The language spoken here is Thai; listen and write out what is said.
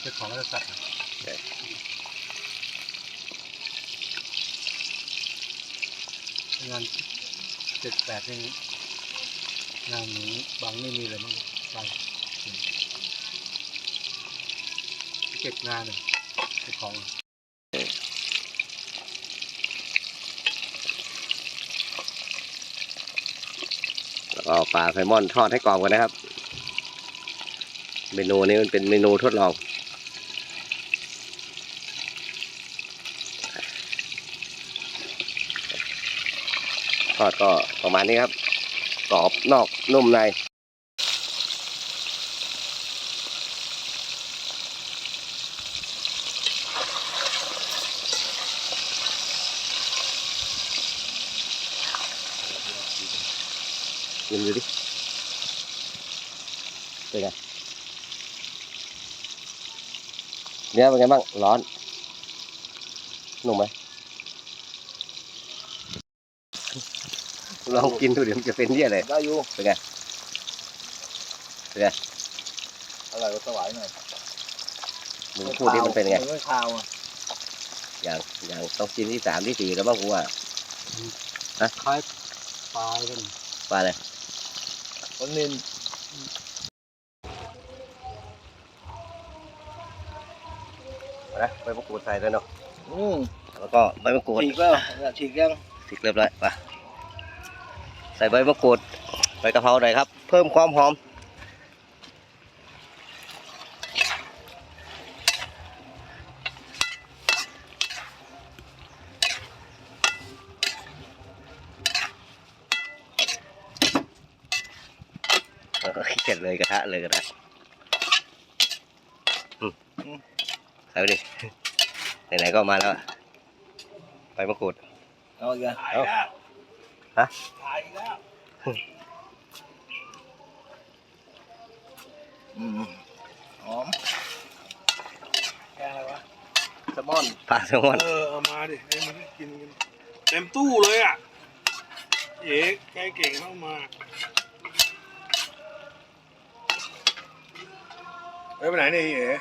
เป็นของราชสัตว์อะงานเจ็ดแปดนี่งานหนูบางไม่มีเลยมั้งไปเก็บงานเลยเป็นของแล้วก็เอาปลาไซลมอนทอดให้กรอบกันนะครับ เมนูนี้มันเป็นเมนูทดลอง ทอดก็ประมาณนี้ครับกรอบนอกนุ่มในกินดูดิเป็นไง เนื้อเป็นไงบ้าง ร้อนนุ่มไหมลองกินดูเดี๋ยวมันจะเป็นเยี่ยเลยได้อยู่เป็นไงเป็นไงอร่อยกว่าสวายหน่อยมึงพูดดิมันเป็นไงไม่คาวอะอย่างอย่างต้องกินที่สามที่สี่แล้วบ้างกูว่าคล้ายปลายกันปลาอะไรคนนิน นะใบมะกรูดใส่ด้วยเนาะอืมแล้วก็ใบมะกรูดฉีกแล้วเนี่ยฉีกยังสิกเรียบร้อยไปใส่ใบมะกรูดใบกะเพราหน่อยครับ เพิ่มความหอมเออขี้เกียจเลยกระทะเลยกระทะ อืมใส่ไปดิไหนๆก็มาแล้วอะใบมะกรูดเอาอีกแล้วเอาฮะถ่ายอีกแล้วอืมหอมแกงอะไรวะแซลมอนปลาแซลมอน เออเอามาดิให้มันได้กินกันเต็มตู้เลยอะเอ๋แกเก่งเข้ามาเอ้ยไปไหนเนี่ยเอ๋